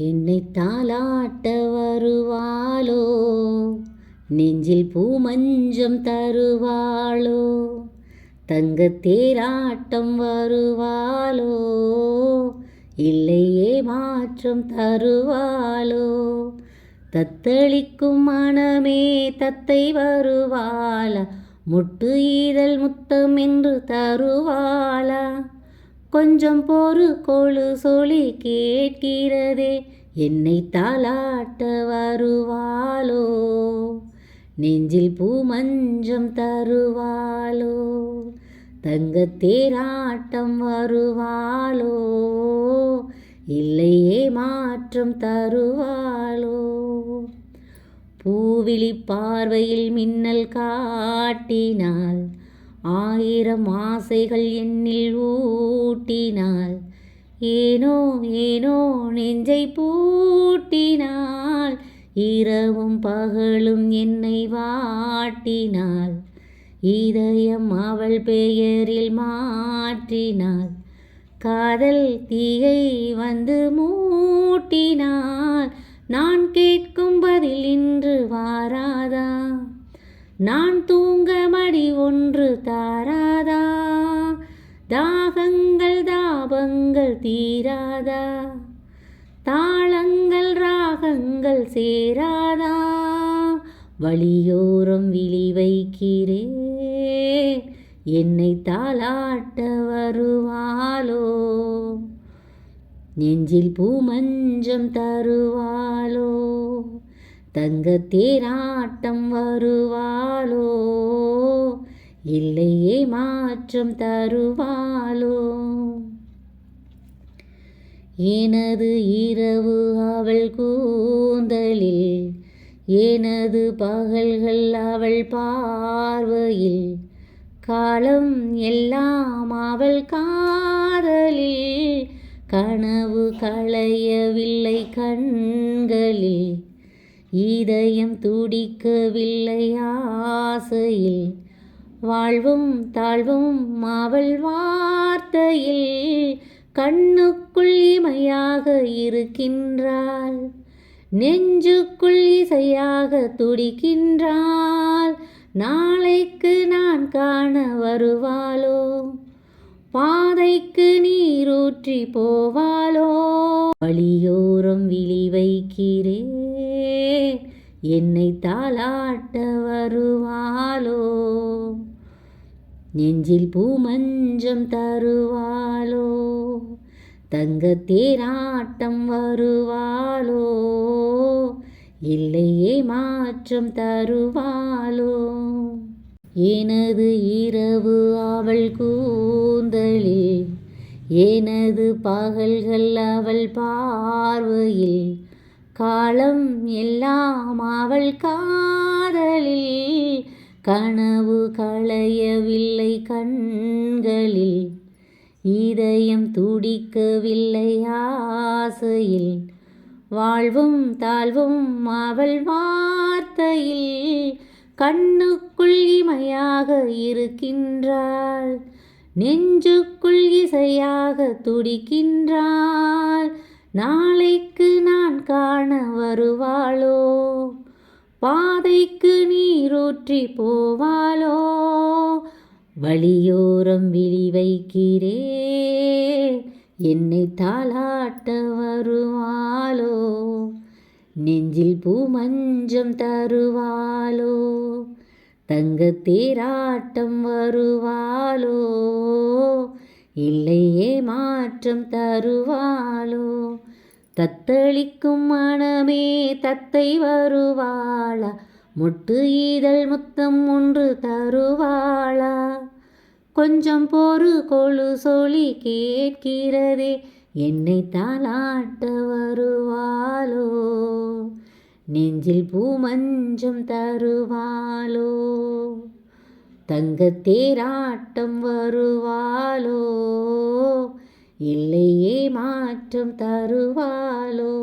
என்னை தாளாட்ட வருவாளோ? நெஞ்சில் பூமஞ்சம் தருவாளோ? தங்கத் தேராட்டம் வருவாளோ? இல்லையே மாற்றம் தருவாளோ? தத்தளிக்கும் மனமே தத்தை வருவாளா? முட்டு ஈதல் முத்தம் என்று தருவாளா? கொஞ்சம் பொறு கோழு சொல்லி கேட்கிறதே. என்னை தாளாட்ட வருவாளோ? நெஞ்சில் பூமஞ்சம் தருவாளோ? தங்கத்தேராட்டம் வருவாளோ? இல்லையே மாற்றம் தருவாளோ? பூவிழி பார்வையில் மின்னல் காட்டினாள் ஆயிரம் ஆசைகள் என்னில் ஊட்டினாள் ஏனோ ஏனோ நெஞ்சை பூட்டினாள் இரவும் பகலும் என்னை வாட்டினாள் இதயம் அவள் பெயரில் மாற்றினாள் காதல் தீயை வந்து மூட்டினாள் நான் கேட்கும் பதில் இன்று வாராதா? நான் தூங்க மடி ஒன்று தாராதா? தாகங்கள் தாபங்கள் தீராதா? தாளங்கள் ராகங்கள் சேராதா? வழியோரம் விழி வைக்கிறே என்னை தாளாட்ட வருவாளோ? நெஞ்சில் பூமஞ்சம் தருவாளோ? தங்கத்தேராட்டம் வருவாளோ? இல்லையே மாற்றம் தருவாளோ? எனது இரவு அவள் கூந்தலில் எனது பகல்கள் அவள் பார்வையில் காலம் எல்லாம் அவள் காதலில் கனவு களையவில்லை கண்களில் இதயம் துடிக்கவில்லை ஆசையில். வாழ்வும் தாழ்வும் அவள் வார்த்தையில் கண்ணுக்குள் இமையாக இருக்கின்றாள். நெஞ்சுக்குள் இசையாக துடிக்கின்றாள். நாளைக்கு நான் காண வருவாளோ? பாதைக்கு நீரூற்றி போவாளோ? என்னை தாளாட்ட வருவாளோ? நெஞ்சில் பூமஞ்சம் தருவாளோ? தங்க தேராட்டம் வருவாளோ? இல்லையே மாற்றம் தருவாளோ? எனது இரவு அவள் கூந்தலில் எனது பகல்கள் அவள் பார்வையில் காலம் எல்லாம் அவள் காதலில் கனவு களையவில்லை கண்களில் இதயம் துடிக்கவில்லை ஆசையில் வாழ்வும் தாழ்வும் அவள் வார்த்தையில் கண்ணுக்குள் இமையாக இருக்கின்றாள் நெஞ்சுக்குள் இசையாக துடிக்கின்றாள் நாளைக்கு நான் நான் காண வருவாளோ? பாதைக்கு நீரூற்றி போவாளோ? வழியோரம் விழி வைக்கிறே என்னை தாளாட்ட வருவாளோ? நெஞ்சில் பூ மஞ்சம் தருவாளோ? தங்கத் தேராட்டம் வருவாளோ? இல்லையே மாற்றம் தருவாளோ? தத்தளிக்கும் மனமே தத்தை வருவாளா? முட்டு ஈதல் முத்தம் ஒன்று தருவாளா? கொஞ்சம் பொறு கொழு சொல்லி கேட்கிறதே என்னை தாளாட்ட வருவாளோ? நெஞ்சில் பூமஞ்சம் தருவாளோ? தங்கத்தேராட்டம் வருவாளோ? இல்லையே மாற்றம் தருவாளோ?